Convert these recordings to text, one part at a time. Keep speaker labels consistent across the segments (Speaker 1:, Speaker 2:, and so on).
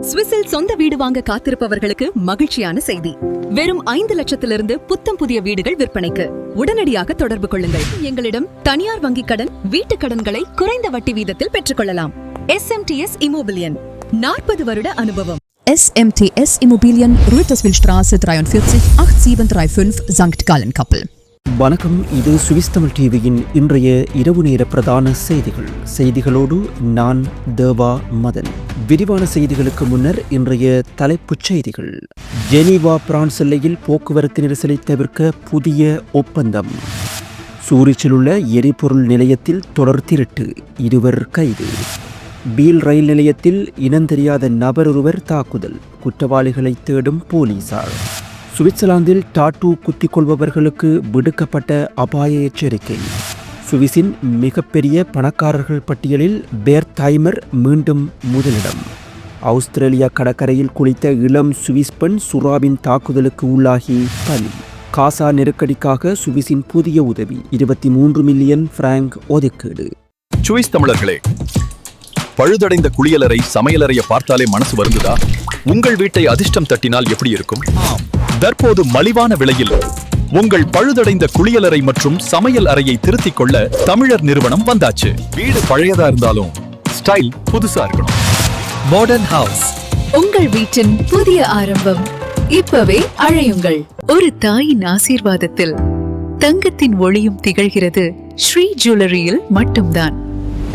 Speaker 1: சுவிஸில் சொந்த வீடு வாங்க காத்திருப்பவர்களுக்கு மகிழ்ச்சியான செய்தி. வெறும் ஐந்து லட்சத்திலிருந்து புத்தம் புதிய வீடுகள் விற்பனைக்கு. உடனடியாக தொடர்பு கொள்ளுங்கள். எங்களிடம் தனியார் வங்கிக் கடன் வீட்டுக் கடன்களை குறைந்த வட்டி வீதத்தில் பெற்றுக்கொள்ளலாம். எஸ்எம்டிஎஸ் இமோபிலியன் நாற்பது வருட அனுபவம்.
Speaker 2: SMTS Immobilien, சீவன் 43 8735 St. காலன் Kappel.
Speaker 3: வணக்கம். இது சுவிஸ் தமிழ் டிவியின் இன்றைய இரவு நேர பிரதான செய்திகள். செய்திகளோடு நான் தேவா மதன். விரிவான செய்திகளுக்கு முன்னர் இன்றைய தலைப்புச் செய்திகள். ஜெனீவா பிரான்ஸ் எல்லையில் போக்குவரத்து நெரிசலை தவிர்க்க புதிய ஒப்பந்தம். சூரிச்சில் உள்ள எரிபொருள் நிலையத்தில் தொடர் திருட்டு இருவர் கைது. பீல் ரயில் நிலையத்தில் இனந்தெரியாத நபர் ஒருவர் தாக்குதல். குற்றவாளிகளை தேடும் போலீசார். சுவிட்சர்லாந்தில் டாட்டூ குத்திக் கொள்பவர்களுக்கு விடுக்கப்பட்ட அபாய எச்சரிக்கை. சுவிஸின் மிகப்பெரிய பணக்காரர்கள் பட்டியலில் பேர் மீண்டும் முதலிடம். ஆஸ்திரேலியா கடற்கரையில் குளித்த இளம் சுவிஸ் பெண் சுறாவின் தாக்குதலுக்கு உள்ளாகி பலி. காசா நெருக்கடிக்காக சுவிஸின் புதிய உதவி இருபத்தி மூன்று மில்லியன் பிராங்க் ஒதுக்கீடு.
Speaker 4: சுவிஸ் தமிழர்களே பழுதடைந்த குளியலறை சமையலறைய பார்த்தாலே மனசு வருந்துதா? உங்கள் வீட்டை அதிர்ஷ்டம் தட்டினால் எப்படி இருக்கும்? தற்போது மலிவான விலையில் உங்கள் பழுதடைந்த குளியலறை மற்றும் சமையல் அறையை திருத்திக் கொள்ள தமிழர் நிறுவனம் வந்தாச்சு. வீடு பழையதா இருந்தாலும் ஸ்டைல் புதுசா இருக்கணும். மாடர்ன் ஹவுஸ்
Speaker 5: உங்கள் வீட்டின் புதிய ஆரம்பம் இப்பவே அழையுங்கள். ஒரு தாயின் ஆசீர்வாதத்தில் தங்கத்தின் ஒளியும் திகழ்கிறது ஸ்ரீ ஜுவல்லரியில் மட்டும்தான்.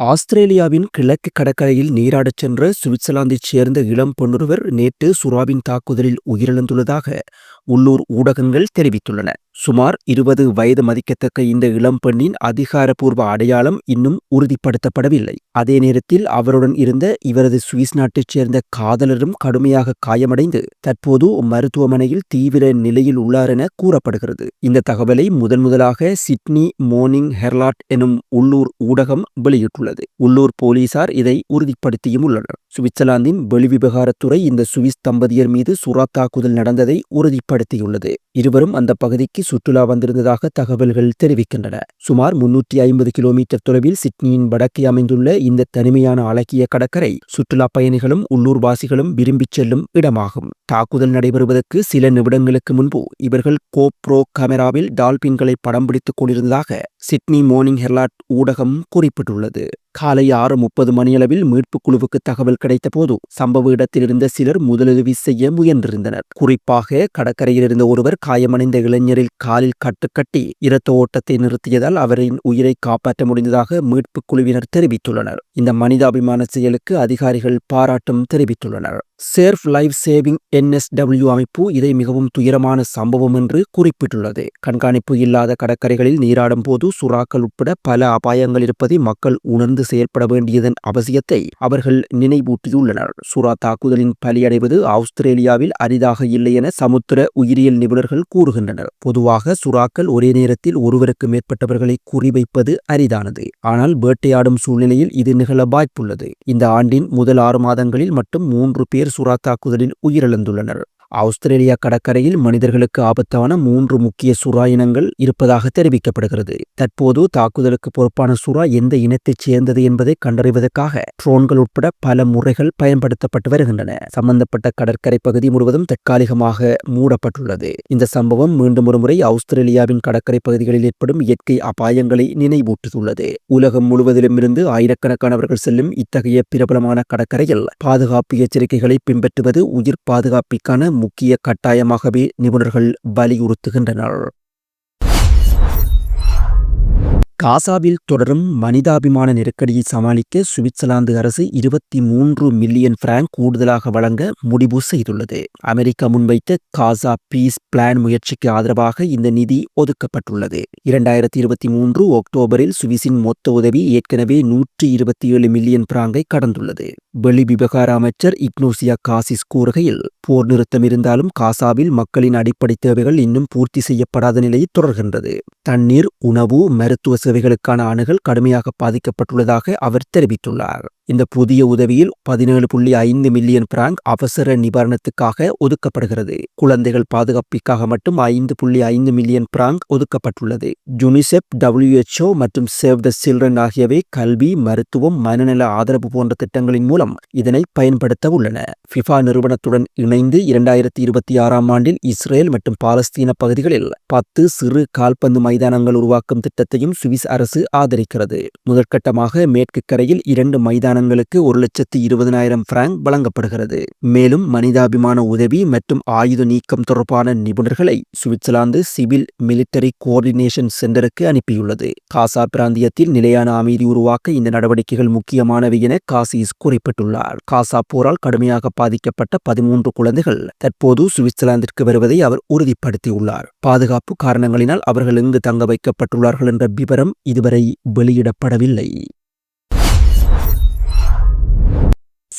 Speaker 3: ஆஸ்திரேலியாவின் கிழக்கு கடற்கரையில் நீராடச் சென்ற சுவிட்சர்லாந்தைச் சேர்ந்த இளம் பெண்ணொருவர் நேற்று சுறாவின் தாக்குதலில் உயிரிழந்துள்ளதாக உள்ளூர் ஊடகங்கள் தெரிவித்துள்ளன. சுமார் இருபது வயது மதிக்கத்தக்க இந்த இளம் பெண்ணின் அதிகாரப்பூர்வ அடையாளம் இன்னும் உறுதிப்படுத்தப்படவில்லை. அதே நேரத்தில் அவருடன் இருந்த இவரது சுவிஸ் நாட்டைச் சேர்ந்த காதலரும் கடுமையாக காயமடைந்து தற்போது மருத்துவமனையில் தீவிர நிலையில் உள்ளார் என கூறப்படுகிறது. இந்த தகவலை முதன் முதலாக சிட்னி மோர்னிங் ஹெர்லாட் எனும் உள்ளூர் ஊடகம் வெளியிட்டுள்ளது. உள்ளூர் போலீசார் இதை உறுதிப்படுத்தியும் உள்ளனர். சுவிட்சர்லாந்தின் வெளிவிவகாரத்துறை இந்த சுவிஸ் தம்பதியர் மீது சுறா தாக்குதல் நடந்ததை உறுதிப்படுத்தியுள்ளது. இருவரும் அந்த பகுதிக்கு சுற்றுலா வந்திருந்ததாக தகவல்கள் தெரிவிக்கின்றன. சுமார் முன்னூற்றி ஐம்பது கிலோமீட்டர் தொலைவில் சிட்னியின் வடக்கே அமைந்துள்ள இந்த தனிமையான அழகிய கடற்கரை சுற்றுலா பயணிகளும் உள்ளூர்வாசிகளும் விரும்பிச் செல்லும் இடமாகும். தாக்குதல் நடைபெறுவதற்கு சில நிமிடங்களுக்கு முன்பு இவர்கள் கோப்ரோ கேமராவில் டால்பின்களை படம் பிடித்துக் கொண்டிருந்ததாக சிட்னி மோர்னிங் ஹெர்லாட் ஊடகம் குறிப்பிட்டுள்ளது. காலை ஆறு முப்பது மணியளவில் மீட்புக் குழுவுக்கு தகவல் கிடைத்தபோது சம்பவ இடத்தில் இருந்த சிலர் முதலுதவி செய்ய முயன்றிருந்தனர். குறிப்பாக கடற்கரையில் இருந்த ஒருவர் காயமடைந்த இளைஞரில் காலில் கட்டுக்கட்டி இரத்த ஓட்டத்தை நிறுத்தியதால் அவரின் உயிரை காப்பாற்ற முடிந்ததாக மீட்புக் குழுவினர் தெரிவித்துள்ளனர். இந்த மனிதாபிமான செயலுக்கு அதிகாரிகள் பாராட்டும் தெரிவித்துள்ளனர். சேர்ஃப் லைஃப் சேவிங் என்எஸ்டபிள்யூ அமைப்பு இதை மிகவும் துயரமான சம்பவம் என்று குறிப்பிட்டுள்ளது. கண்காணிப்பு இல்லாத கடற்கரைகளில் நீராடும் போது சுறாக்கள் உட்பட பல அபாயங்கள் இருப்பதை மக்கள் உணர்ந்து செயல்பட வேண்டியதன் அவசியத்தை அவர்கள் நினைவூட்டியுள்ளனர். சுறா தாக்குதலின் பலியடைவது ஆஸ்திரேலியாவில் அரிதாக இல்லை என சமுத்திர உயிரியல் நிபுணர்கள் கூறுகின்றனர். பொதுவாக சுறாக்கள் ஒரே நேரத்தில் ஒருவருக்கு மேற்பட்டவர்களை குறிவைப்பது அரிதானது. ஆனால் வேட்டையாடும் சூழ்நிலையில் இது நிகழ வாய்ப்புள்ளது. இந்த ஆண்டின் முதல் ஆறு மாதங்களில் மட்டும் மூன்று பேர் சுறா தாக்குதலில் உயிரிழந்துள்ளனர். ஆஸ்திரேலியா கடற்கரையில் மனிதர்களுக்கு ஆபத்தான மூன்று முக்கிய சுறா இனங்கள் இருப்பதாக தெரிவிக்கப்படுகிறது. தற்போது தாக்குதலுக்கு பொறுப்பான சுறா எந்த இனத்தைச் சேர்ந்தது என்பதை கண்டறிவதற்காக ட்ரோன்கள் உட்பட பல முறைகள் பயன்படுத்தப்பட்டு வருகின்றன. சம்பந்தப்பட்ட கடற்கரை பகுதி முழுவதும் தற்காலிகமாக மூடப்பட்டுள்ளது. இந்த சம்பவம் மீண்டும் ஒருமுறை ஆஸ்திரேலியாவின் கடற்கரை பகுதிகளில் ஏற்படும் இயற்கை அபாயங்களை நினைவூட்டுத்துள்ளது. உலகம் முழுவதிலும் இருந்து ஆயிரக்கணக்கானவர்கள் செல்லும் இத்தகைய பிரபலமான கடற்கரையில் பாதுகாப்பு எச்சரிக்கைகளை பின்பற்றுவது உயிர் பாதுகாப்பிற்கான முக்கிய கட்டாயமாகவே நிபுணர்கள் வலியுறுத்துகின்றனர். காசாவில் தொடரும் மனிதாபிமான நெருக்கடியை சமாளிக்க சுவிட்சர்லாந்து அரசு இருபத்தி மூன்று மில்லியன் பிராங்க் கூடுதலாக வழங்க முடிவு செய்துள்ளது. அமெரிக்கா முன்வைத்த காசா பீஸ் பிளான் முயற்சிக்கு ஆதரவாக இந்த நிதி ஒதுக்கப்பட்டுள்ளது. இரண்டாயிரத்தி இருபத்தி மூன்று அக்டோபரில் சுவிஸின் மொத்த உதவி ஏற்கனவே நூற்றி இருபத்தி ஏழு மில்லியன் பிராங்கை கடந்துள்ளது. வெளி விவகார அமைச்சர் இக்னோசியா காசிஸ் கூறுகையில் போர் நிறுத்தம் இருந்தாலும் காசாவில் மக்களின் அடிப்படை தேவைகள் இன்னும் பூர்த்தி செய்யப்படாத நிலையை தொடர்கின்றது. தண்ணீர் உணவு மருத்துவ சேவைகளுக்கான அணுகல் கடுமையாக பாதிக்கப்பட்டுள்ளதாக அவர் தெரிவித்துள்ளார். இந்த புதிய உதவியில் பதினேழு புள்ளி ஐந்து மில்லியன் பிராங்க் அவசர நிவாரணத்துக்காக ஒதுக்கப்படுகிறது. குழந்தைகள் பாதுகாப்பிற்காக மட்டும் ஐந்து புள்ளி ஐந்து மில்லியன் பிராங்க் ஒதுக்கப்பட்டுள்ளது. யுனிசெப் டபிள்யூஎச்ஓ மற்றும் சேவ் த சில்ட்ரன் ஆகியவை கல்வி மருத்துவம் மனநல ஆதரவு போன்ற திட்டங்களின் மூலம் இதனை பயன்படுத்த உள்ளன. ஃபிஃபா நிறுவனத்துடன் இணைந்து இரண்டாயிரத்தி இருபத்தி ஆறாம் ஆண்டில் இஸ்ரேல் மற்றும் பாலஸ்தீன பகுதிகளில் பத்து சிறு கால்பந்து மைதானங்கள் உருவாக்கும் திட்டத்தையும் சுவிஸ் அரசு ஆதரிக்கிறது. முதற்கட்டமாக மேற்கு கரையில் இரண்டு நிறுவனங்களுக்கு ஒரு லட்சத்து இருபதனாயிரம் பிராங்க் வழங்கப்படுகிறது. மேலும் மனிதாபிமான உதவி மற்றும் ஆயுத நீக்கம் தொடர்பான நிபுணர்களை சுவிட்சர்லாந்து சிவில் மிலிட்டரி கோஆர்டினேஷன் சென்டருக்கு அனுப்பியுள்ளது. காசா பிராந்தியத்தில் நிலையான அமைதி உருவாக்க இந்த நடவடிக்கைகள் முக்கியமானவை என காசிஸ் குறிப்பிட்டுள்ளார். காசா போரால் கடுமையாக பாதிக்கப்பட்ட பதிமூன்று குழந்தைகள் தற்போது சுவிட்சர்லாந்திற்கு வருவதை அவர் உறுதிப்படுத்தியுள்ளார். பாதுகாப்பு காரணங்களினால் அவர்கள் எங்கு தங்க வைக்கப்பட்டுள்ளார்கள் என்ற விவரம் இதுவரை வெளியிடப்படவில்லை.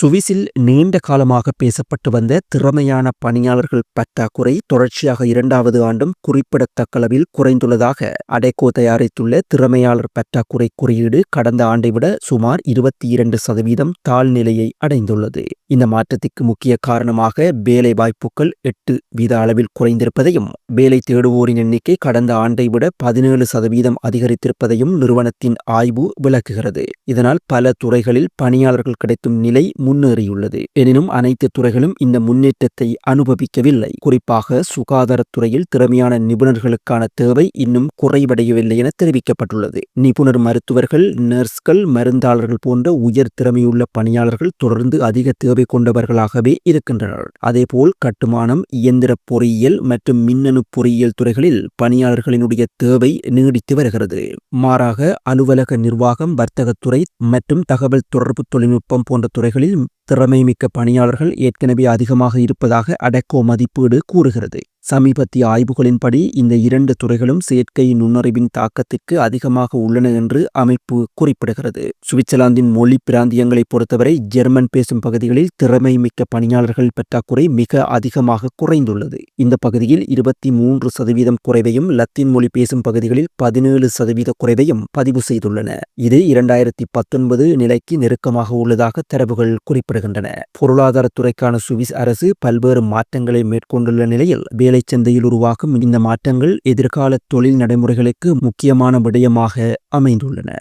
Speaker 3: சுவிசில் நீண்ட காலமாக பேசப்பட்டு வந்த திறமையான பணியாளர்கள் பற்றாக்குறை தொடர்ச்சியாக இரண்டாவது ஆண்டும் குறிப்பிடத்தக்க அளவில் குறைந்துள்ளதாக அடைக்கோ தயாரித்துள்ள திறமையாளர் பற்றாக்குறை குறியீடு கடந்த ஆண்டை விட சுமார் இருபத்தி இரண்டு சதவீதம் தாழ்நிலையை அடைந்துள்ளது. இந்த மாற்றத்திற்கு முக்கிய காரணமாக வேலை வாய்ப்புகள் எட்டு வீத அளவில் குறைந்திருப்பதையும் வேலை தேடுவோரின் எண்ணிக்கை கடந்த ஆண்டை விட பதினேழு சதவீதம் அதிகரித்திருப்பதையும் நிறுவனத்தின் ஆய்வு விளக்குகிறது. இதனால் பல துறைகளில் பணியாளர்கள் கிடைக்கும் நிலை முன்னேறியுள்ளது. எனினும் அனைத்து துறைகளும் இந்த முன்னேற்றத்தை அனுபவிக்கவில்லை. குறிப்பாக சுகாதாரத்துறையில் திறமையான நிபுணர்களுக்கான தேவை இன்னும் குறைவடையவில்லை என தெரிவிக்கப்பட்டுள்ளது. நிபுணர் மருத்துவர்கள் நர்ஸ்கள் மருந்தாளர்கள் போன்ற உயர் திறமையுள்ள பணியாளர்கள் தொடர்ந்து அதிக தேவை கொண்டவர்களாகவே இருக்கின்றனர். அதேபோல் கட்டுமானம் இயந்திர பொறியியல் மற்றும் மின்னணு பொறியியல் துறைகளில் பணியாளர்களினுடைய தேவை நீடித்து வருகிறது. மாறாக அலுவலக நிர்வாகம் வர்த்தகத்துறை மற்றும் தகவல் தொடர்பு தொழில்நுட்பம் போன்ற துறைகளில் திறமைமிக்க பணியாளர்கள் ஏற்கனவே அதிகமாக இருப்பதாக அடெக்கோ மதிப்பீடு கூறுகிறது. சமீபத்திய ஆய்வுகளின்படி இந்த இரண்டு துறைகளும் செயற்கை நுண்ணறிவின் தாக்கத்திற்கு அதிகமாக உள்ளன என்று அமைப்பு குறிப்பிடுகிறது. சுவிட்சர்லாந்தின் மொழி பிராந்தியங்களை பொறுத்தவரை ஜெர்மன் பேசும் பகுதிகளில் திறமை மிக்க பணியாளர்கள் பற்றாக்குறை மிக அதிகமாக குறைந்துள்ளது. இந்த பகுதியில் இருபத்தி மூன்று சதவீதம் குறைவையும் லத்தீன் மொழி பேசும் பகுதிகளில் பதினேழு சதவீத குறைவையும் பதிவு செய்துள்ளன. இது இரண்டாயிரத்தி பத்தொன்பது நிலைக்கு நெருக்கமாக உள்ளதாக தரவுகள் குறிப்பிடுகின்றன. பொருளாதாரத்துறைக்கான சுவிஸ் அரசு பல்வேறு மாற்றங்களை மேற்கொண்டுள்ள நிலையில் வேலை சந்தையில் உருவாகும் இந்த மாற்றங்கள் எதிர்கால தொழில் நடைமுறைகளுக்கு முக்கியமான விடயமாக அமைந்துள்ளன.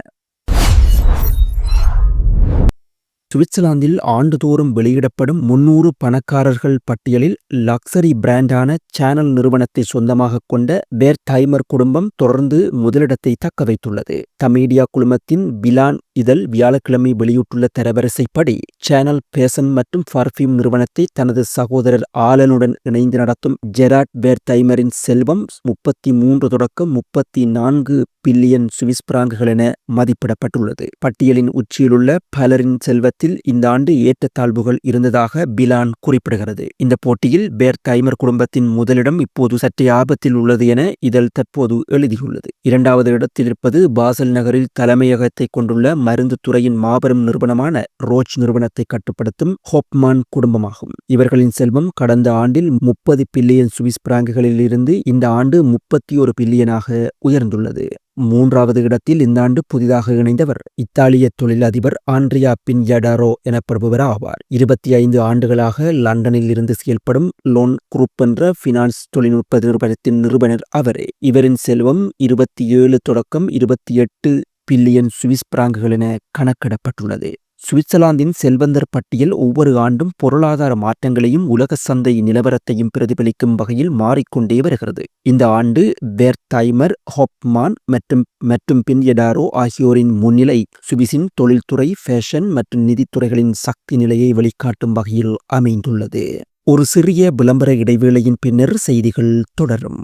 Speaker 3: சுவிட்சர்லாந்தில் ஆண்டுதோறும் வெளியிடப்படும் முன்னூறு பணக்காரர்கள் பட்டியலில் லக்ஸரி பிராண்டான சேனல் நிறுவனத்தை சொந்தமாக கொண்ட பேர்தைமர் குடும்பம் தொடர்ந்து முதலிடத்தை தக்க வைத்துள்ளது தமீடியா குழுமத்தின் பிலான் இதழ் வியாழக்கிழமை வெளியிட்டுள்ள தரவரிசைப்படி சேனல் பேசன் மற்றும் பர்ஃபியூம் நிறுவனத்தை தனது சகோதரர் ஆலனுடன் இணைந்து நடத்தும் ஜெராட் பேர்தைமரின் செல்வம் முப்பத்தி மூன்று தொடக்கம் முப்பத்தி நான்கு பில்லியன் சுவிஸ் பிராங்குகள் என மதிப்பிடப்பட்டுள்ளது. பட்டியலின் உச்சியிலுள்ள பலரின் செல்வத்தில் இந்த ஆண்டு ஏற்றத்தாழ்வுகள் இருந்ததாக பிலான் குறிப்பிடுகிறது. இந்த போட்டியில் பேர்தைமர் குடும்பத்தின் முதலிடம் இப்போது சற்றே ஆபத்தில் உள்ளது என இதழ் தற்போது எழுதியுள்ளது. இரண்டாவது இடத்தில் இருப்பது பாசல் நகரில் தலைமையகத்தை கொண்டுள்ள மருந்து துறையின் மாபெரும் நிறுவனமான ரோச் நிறுவனத்தை கட்டுப்படுத்தும் ஹோப்மான் குடும்பமாகும். இவர்களின் செல்வம் கடந்த ஆண்டில் முப்பது பில்லியன் சுவிஸ் பிராங்குகளில் இருந்து இந்த ஆண்டு முப்பத்தி ஒரு பில்லியனாக உயர்ந்துள்ளது. மூன்றாவது இடத்தில் இந்த ஆண்டு புதிதாக இணைந்தவர் இத்தாலிய தொழிலதிபர் ஆண்ட்ரியா பின்யடாரோ எனப்படுபவர் ஆவார். இருபத்தி ஐந்து ஆண்டுகளாக லண்டனில் இருந்து செயல்படும் லோன் குரூப் என்ற பினான்ஸ் தொழில்நுட்ப நிறுவனத்தின் நிறுவனர் அவரே. இவரின் செல்வம் இருபத்தி ஏழு தொடக்கம் இருபத்தி எட்டு பில்லியன் சுவிஸ் பிராங்குகள் என கணக்கிடப்பட்டுள்ளது. சுவிட்சர்லாந்தின் செல்வந்தர் பட்டியல் ஒவ்வொரு ஆண்டும் பொருளாதார மாற்றங்களையும் உலக சந்தை நிலவரத்தையும் பிரதிபலிக்கும் வகையில் மாறிக்கொண்டே வருகிறது. இந்த ஆண்டு பெர்தைமர் ஹாப்மான் மற்றும் மற்றும் பின்யடாரோ ஆகியோரின் முன்னிலை சுவிஸின் தொழில்துறை ஃபேஷன் மற்றும் நிதித்துறைகளின் சக்தி நிலையை வெளிக்காட்டும் வகையில் அமைந்துள்ளது. ஒரு சிறிய விளம்பர இடைவேளையின் பின்னர் செய்திகள் தொடரும்.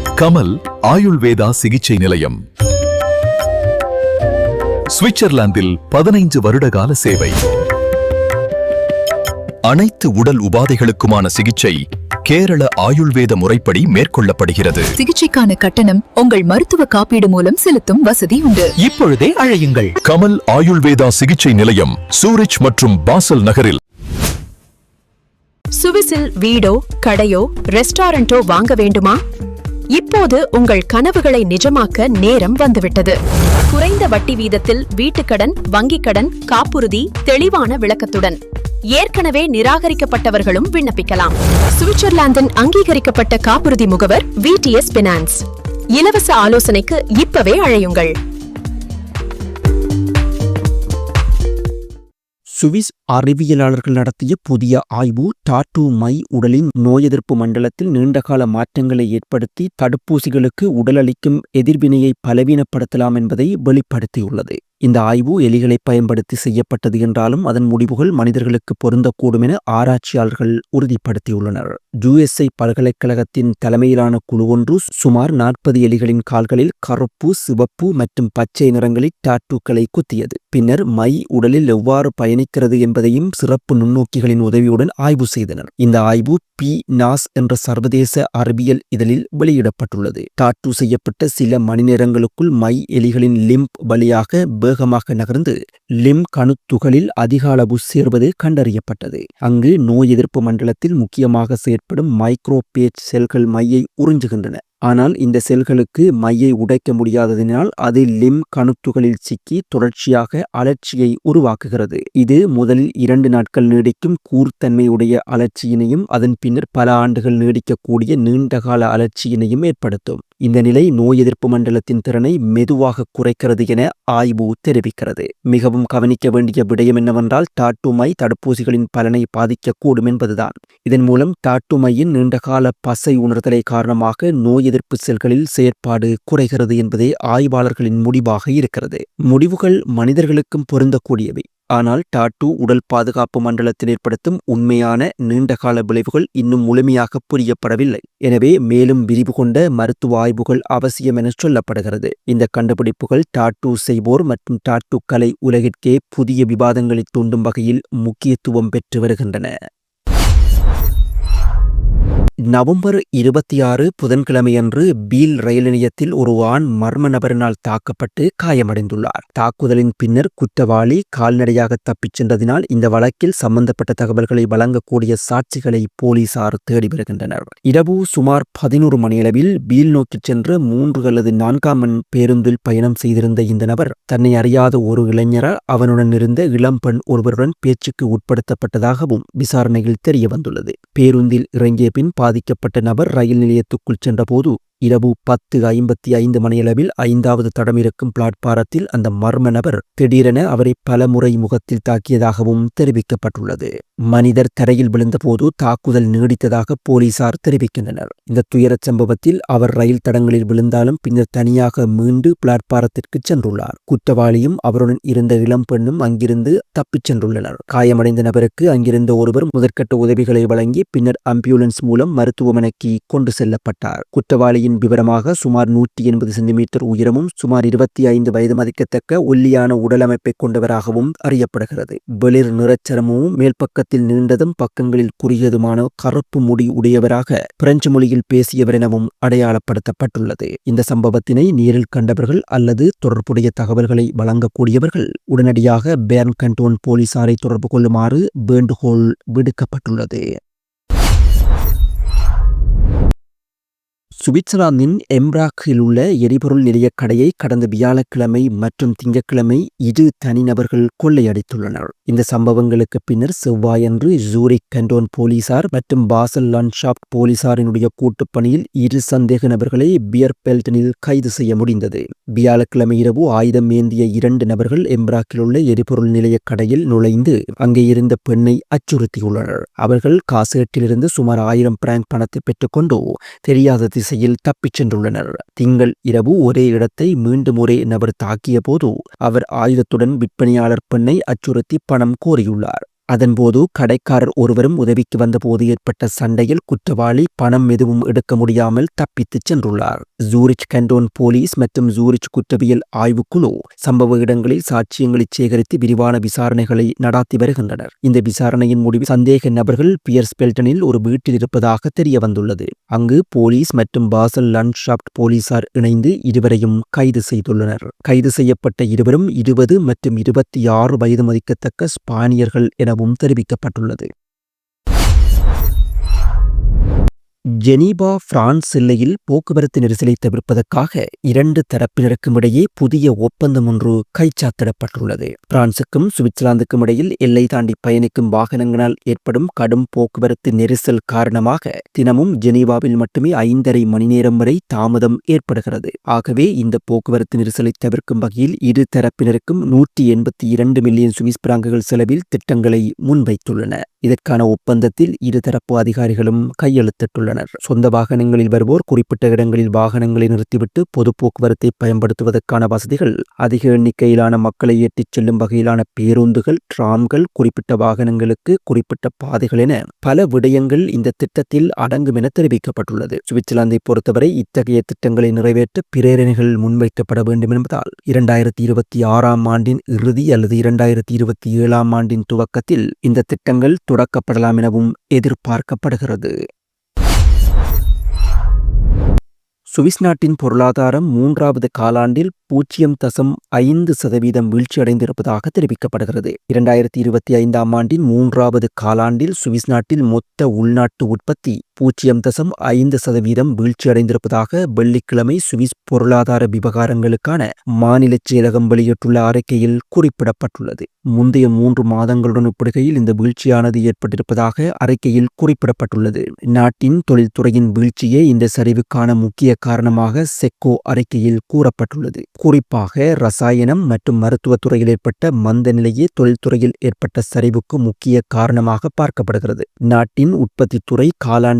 Speaker 4: கமல் ஆயுள்வேதா சிகிச்சை நிலையம். சுவிட்சர்லாந்தில் பதினைந்து வருடகால சேவை. அனைத்து உடல் உபாதைகளுக்குமான சிகிச்சை கேரள ஆயுள்வேத முறைப்படி மேற்கொள்ளப்படுகிறது.
Speaker 5: சிகிச்சைக்கான கட்டணம் உங்கள் மருத்துவ காப்பீடு மூலம் செலுத்தும் வசதி உண்டு.
Speaker 3: இப்பொழுதே அழையுங்கள்.
Speaker 4: கமல் ஆயுள்வேதா சிகிச்சை நிலையம் சூரிச் மற்றும் பாசல் நகரில்.
Speaker 6: சுவிஸில் வீடோ கடையோ ரெஸ்டாரண்டோ வாங்க வேண்டுமா? இப்போது உங்கள் கனவுகளை நிஜமாக்க நேரம் வந்துவிட்டது. குறைந்த வட்டி வீதத்தில் வீட்டுக்கடன் வங்கிக் கடன் காப்புறுதி தெளிவான விளக்கத்துடன். ஏற்கனவே நிராகரிக்கப்பட்டவர்களும் விண்ணப்பிக்கலாம். சுவிட்சர்லாந்தின் அங்கீகரிக்கப்பட்ட காப்புறுதி முகவர் விடிஎஸ் பினான்ஸ் இலவச ஆலோசனைக்கு இப்பவே அழையுங்கள்.
Speaker 3: சுவிஸ் அறிவியலாளர்கள் நடத்திய புதிய ஆய்வு டாட்டூ மை உடலின் நோய் எதிர்ப்பு மண்டலத்தில் நீண்டகால மாற்றங்களை ஏற்படுத்தி தடுப்பூசிகளுக்கு உடலளிக்கும் எதிர்வினையை பலவீனப்படுத்தலாம் என்பதை வெளிப்படுத்தியுள்ளது. இந்த ஆய்வு எலிகளை பயன்படுத்தி செய்யப்பட்டது என்றாலும் அதன் முடிவுகள் மனிதர்களுக்கு பொருந்தக்கூடும் என ஆராய்ச்சியாளர்கள் உறுதிப்படுத்தியுள்ளனர். யுஎஸ்ஐ பல்கலைக்கழகத்தின் தலைமையிலான குழு ஒன்று சுமார் நாற்பது எலிகளின் கால்களில் கருப்பு சிவப்பு மற்றும் பச்சை நிறங்களில் டாட்டூக்களை குத்தியது. பின்னர் மை உடலில் எவ்வாறு பயணிக்கிறது என்பதையும் சிறப்பு நுண்ணோக்கிகளின் உதவியுடன் ஆய்வு செய்தனர். இந்த ஆய்வு பி நாஸ் என்ற சர்வதேச அறிவியல் இதழில் வெளியிடப்பட்டுள்ளது. டாட்டூ செய்யப்பட்ட சில மணி நேரங்களுக்குள் மை எலிகளின் லிம்ப் வழியாக வேகமாக நகர்ந்து லிம் கணுத்துகளில் அதிக அளவு சேர்வது கண்டறியப்பட்டது. அங்கு நோய் எதிர்ப்பு மண்டலத்தில் முக்கியமாக செயற்படும் மைக்ரோபேஜ் செல்கள் மையை உறிஞ்சுகின்றன. ஆனால் இந்த செல்களுக்கு மையை உடைக்க முடியாததினால் அது லிம் கணுத்துகளில் சிக்கி தொடர்ச்சியாக அலர்ச்சியை உருவாக்குகிறது. இது முதலில் இரண்டு நாட்கள் நீடிக்கும் கூர்த்தன்மையுடைய அலர்ச்சியினையும் அதன் பின்னர் பல ஆண்டுகள் நீடிக்கக்கூடிய நீண்டகால அலர்ச்சியினையும் ஏற்படுத்தும். இந்த நிலை நோய் எதிர்ப்பு மண்டலத்தின் திறனை மெதுவாக குறைக்கிறது என ஆய்வு தெரிவிக்கிறது. மிகவும் கவனிக்க வேண்டிய விடயம் என்னவென்றால் டாட்டுமை தடுப்பூசிகளின் பலனை பாதிக்கக்கூடும் என்பதுதான். இதன் மூலம் டாட்டுமையின் நீண்டகால பசை உணர்தலை காரணமாக நோய் எதிர்ப்பு செல்களில் செயற்பாடு குறைகிறது என்பதே ஆய்வாளர்களின் முடிவாக இருக்கிறது. முடிவுகள் மனிதர்களுக்கும் பொருந்தக்கூடியவை. ஆனால் டாட்டூ உடல் பாதுகாப்பு மண்டலத்தில் ஏற்படுத்தும் உண்மையான நீண்டகால விளைவுகள் இன்னும் முழுமையாக புரியப்படவில்லை. எனவே மேலும் விரிவு கொண்ட மருத்துவ ஆய்வுகள் அவசியம் என சொல்லப்படுகிறது. இந்த கண்டுபிடிப்புகள் டாட்டூ செய்வோர் மற்றும் டாட்டூ கலை உலகிற்கே புதிய விவாதங்களை தூண்டும் வகையில் முக்கியத்துவம் பெற்று வருகின்றன. நவம்பர் இருபத்தி ஆறு புதன்கிழமையன்று பீல் ரயில் நிலையத்தில் ஒரு ஆண் மர்ம நபரினால் தாக்கப்பட்டு காயமடைந்துள்ளார். தாக்குதலின் பின்னர் குற்றவாளி கால்நடையாக தப்பிச் சென்றதினால் இந்த வழக்கில் சம்பந்தப்பட்ட தகவல்களை வழங்கக்கூடிய சாட்சிகளை போலீசார் தேடி வருகின்றனர். இரவு சுமார் பதினோரு மணியளவில் பீல் நோக்கிச் சென்ற மூன்று அல்லது நான்காம் மண் பேருந்தில் பயணம் செய்திருந்த இந்த நபர் தன்னை அறியாத ஒரு இளைஞரால் அவனுடன் இருந்த இளம்பெண் ஒருவருடன் பேச்சுக்கு உட்படுத்தப்பட்டதாகவும் விசாரணையில் தெரிய வந்துள்ளது பேருந்தில் இறங்கிய பின் பாதிக்கப்பட்ட நபர் ரயில் நிலையத்துக்குள் சென்றபோது இரவு பத்து ஐம்பத்தி ஐந்து மணியளவில் ஐந்தாவது தடம் இருக்கும் பிளாட்பாரத்தில் அந்த மர்ம நபர் திடீரென அவரை பல முறை முகத்தில் தாக்கியதாகவும் தெரிவிக்கப்பட்டுள்ளது. மனிதர் தரையில் விழுந்தபோது தாக்குதல் நீடித்ததாக போலீசார் தெரிவிக்கின்றனர். இந்த துயரச் சம்பவத்தில் அவர் ரயில் தடங்களில் விழுந்தாலும் பின்னர் தனியாக மீண்டு பிளாட்பாரத்திற்கு சென்றுள்ளார். குற்றவாளியும் அவருடன் இருந்த இளம் பெண்ணும் அங்கிருந்து தப்பிச் சென்றுள்ளனர். காயமடைந்த நபருக்கு அங்கிருந்த ஒருவர் முதற்கட்ட உதவிகளை வழங்கி பின்னர் அம்பியூலன்ஸ் மூலம் மருத்துவமனைக்கு கொண்டு செல்லப்பட்டார். குற்றவாளியின் விவரமாக சுமார் நூற்றி எண்பது சென்டிமீட்டர் உயரமும் சுமார் இருபத்தி ஐந்து வயது மதிக்கத்தக்க ஒல்லியான உடலமைப்பை கொண்டவராகவும் அறியப்படுகிறது. வெளிர் நிறச்சரமும் மேல்பக்க பக்கத்தில் நீண்டதும் பக்கங்களில் குறுகியதுமான கருப்பு முடி உடையவராக பிரெஞ்சு மொழியில் பேசியவர் எனவும் அடையாளப்படுத்தப்பட்டுள்ளது. இந்த சம்பவத்தினை நேரில் கண்டவர்கள் அல்லது தொடர்புடைய தகவல்களை வழங்கக்கூடியவர்கள் உடனடியாக பேர்ன் கண்டோன் போலீசாரை தொடர்பு கொள்ளுமாறு வேண்டுகோள் விடுக்கப்பட்டுள்ளது. சுவிட்சர்லாந்தின் எம்ராக்கில் உள்ள எரிபொருள் நிலையக் கடையை கடந்த வியாழக்கிழமை மற்றும் திங்கட்கிழமை இரு தனிநபர்கள் கொள்ளையடித்துள்ளனர். இந்த சம்பவங்களுக்கு பின்னர் செவ்வாயன்று ஜூரிக் கண்டோன் போலீசார் மற்றும் பாசல் லன்ஷாப்ட் போலீசாரினுடைய கூட்டுப்பணியில் இரு சந்தேக நபர்களை பியர் பெல்டனில் கைது செய்ய முடிந்தது. வியாழக்கிழமை இரவு ஆயுதம் ஏந்திய இரண்டு நபர்கள் எம்ராக்கில் உள்ள எரிபொருள் நிலையக் கடையில் நுழைந்து அங்கே இருந்த பெண்ணை அச்சுறுத்தியுள்ளனர். அவர்கள் காசேட்டிலிருந்து சுமார் ஆயிரம் பிராங்க் பணத்தை பெற்றுக்கொண்டு தெரியாத திசையில் தப்பிச் சென்றுள்ளனர். திங்கள் இரவு ஒரே இடத்தை மீண்டும் ஒரே நபர் தாக்கிய போது அவர் ஆயுதத்துடன் விற்பனையாளர் பெண்ணை அச்சுறுத்தி பணம் கோரியுள்ளார். அதன்போது கடைக்காரர் ஒருவரும் உதவிக்கு வந்தபோது ஏற்பட்ட சண்டையில் குற்றவாளி பணம் எதுவும் எடுக்க முடியாமல் தப்பித்துச் சென்றுள்ளார். ஜூரிச் கண்டோன் போலீஸ் மற்றும் ஜூரிச் குற்றவியல் ஆய்வுக்குழு சம்பவ இடங்களில் சாட்சியங்களை சேகரித்து விரிவான விசாரணைகளை நடாத்தி வருகின்றனர். இந்த விசாரணையின் முடிவில் சந்தேக நபர்கள் பியர்ஸ் பெல்டனில் ஒரு வீட்டில் இருப்பதாக தெரிய வந்துள்ளது அங்கு போலீஸ் மற்றும் பாசல் லண்ட்ஷாப்ட் போலீசார் இணைந்து இருவரையும் கைது செய்துள்ளனர். கைது செய்யப்பட்ட இருவரும் இருபது மற்றும் இருபத்தி ஆறு வயது மதிக்கத்தக்க ஸ்பானியர்கள் என எனவும் தெரிவிக்கப்பட்டுள்ளது. ஜெனீபா பிரான்ஸ் எல்லையில் போக்குவரத்து நெரிசலை தவிர்ப்பதற்காக இரண்டு தரப்பினருக்கும் இடையே புதிய ஒப்பந்தம் ஒன்று கைச்சாத்திடப்பட்டுள்ளது. பிரான்சுக்கும் சுவிட்சர்லாந்துக்கும் இடையில் எல்லை தாண்டி பயணிக்கும் வாகனங்களால் ஏற்படும் கடும் போக்குவரத்து நெரிசல் காரணமாக தினமும் ஜெனீவாவில் மட்டுமே ஐந்தரை மணி நேரம் வரை தாமதம் ஏற்படுகிறது. ஆகவே இந்த போக்குவரத்து நெரிசலை தவிர்க்கும் வகையில் இரு தரப்பினருக்கும் நூற்றி எண்பத்தி இரண்டு மில்லியன் சுவிஸ் பிராங்குகள் செலவில் திட்டங்களை முன்வைத்துள்ளன. இதற்கான ஒப்பந்தத்தில் இருதரப்பு அதிகாரிகளும் கையெழுத்திட்டுள்ளனர். சொந்த வாகனங்களில் வருவோர் குறிப்பிட்ட இடங்களில் வாகனங்களை நிறுத்திவிட்டு பொது போக்குவரத்தை பயன்படுத்துவதற்கான வசதிகள் அதிக எண்ணிக்கையிலான மக்களை ஏற்றிச் செல்லும் வகையிலான பேருந்துகள் டிராம்கள் குறிப்பிட்ட வாகனங்களுக்கு குறிப்பிட்ட பாதைகள் என பல விடயங்கள் இந்த திட்டத்தில் அடங்கும் என தெரிவிக்கப்பட்டுள்ளது. சுவிட்சர்லாந்தை பொறுத்தவரை இத்தகைய திட்டங்களை நிறைவேற்ற பிரேரணைகள் முன்வைக்கப்பட வேண்டும் என்பதால் இரண்டாயிரத்தி இருபத்தி ஆறாம் ஆண்டின் இறுதி அல்லது இரண்டாயிரத்தி இருபத்தி ஏழாம் ஆண்டின் துவக்கத்தில் இந்த திட்டங்கள் தொடக்கப்படலாம் எனவும் எதிர்பார்க்கப்படுகிறது. சுவிஸ் நாட்டின் பொருளாதாரம் மூன்றாவது காலாண்டில் பூஜ்ஜியம் தசம் ஐந்து சதவீதம் வீழ்ச்சியடைந்திருப்பதாக தெரிவிக்கப்படுகிறது. இரண்டாயிரத்தி இருபத்தி ஐந்தாம் ஆண்டின் மூன்றாவது காலாண்டில் சுவிஸ் நாட்டில் மொத்த உள்நாட்டு உற்பத்தி பூஜ்ஜியம் தசம் ஐந்து சதவீதம் வீழ்ச்சியடைந்திருப்பதாக வெள்ளிக்கிழமை சுவிஸ் பொருளாதார விவகாரங்களுக்கான மாநில செயலகம் வெளியிட்டுள்ள அறிக்கையில் குறிப்பிடப்பட்டுள்ளது. முந்தைய மூன்று மாதங்களுடன் ஒப்பிடுகையில் இந்த வீழ்ச்சியானது ஏற்பட்டிருப்பதாக அறிக்கையில் குறிப்பிடப்பட்டுள்ளது. நாட்டின் தொழில்துறையின் வீழ்ச்சியே இந்த சரிவுக்கான முக்கிய காரணமாக செக்கோ அறிக்கையில் கூறப்பட்டுள்ளது. குறிப்பாக ரசாயனம் மற்றும் மருத்துவத் துறையில் ஏற்பட்ட மந்த நிலையே தொழில்துறையில் ஏற்பட்ட சரிவுக்கு முக்கிய காரணமாக பார்க்கப்படுகிறது. நாட்டின் உற்பத்தித்துறை துறை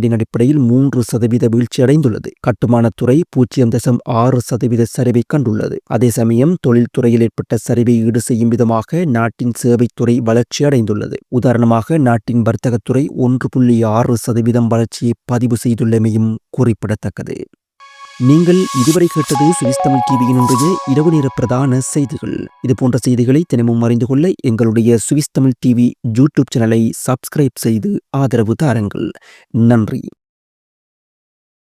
Speaker 3: ஆண்டின் அடிப்படையில் மூன்று சதவீத வீழ்ச்சியடைந்துள்ளது அடைந்துள்ளது. கட்டுமானத்துறை பூஜ்ஜியம் தசம் ஆறு சதவீத சரிவை கண்டுள்ளது. அதே சமயம் தொழில்துறையில் ஏற்பட்ட சரிவை ஈடு செய்யும் விதமாக நாட்டின் சேவைத்துறை வளர்ச்சியடைந்துள்ளது உதாரணமாக நாட்டின் வர்த்தகத்துறை ஒன்று புள்ளி ஆறு சதவீதம் வளர்ச்சியை பதிவு செய்துள்ளமையும் குறிப்பிடத்தக்கது. நீங்கள் இதுவரை கேட்டது சுவிஸ் தமிழ் டிவியின் இன்றைய இரவு நேர பிரதான செய்திகள். இது போன்ற செய்திகளை தினமும் அறிந்து கொள்ள எங்களுடைய சுவிஸ் தமிழ் டிவி யூடியூப் சேனலை சப்ஸ்கிரைப் செய்து ஆதரவு தாருங்கள். நன்றி.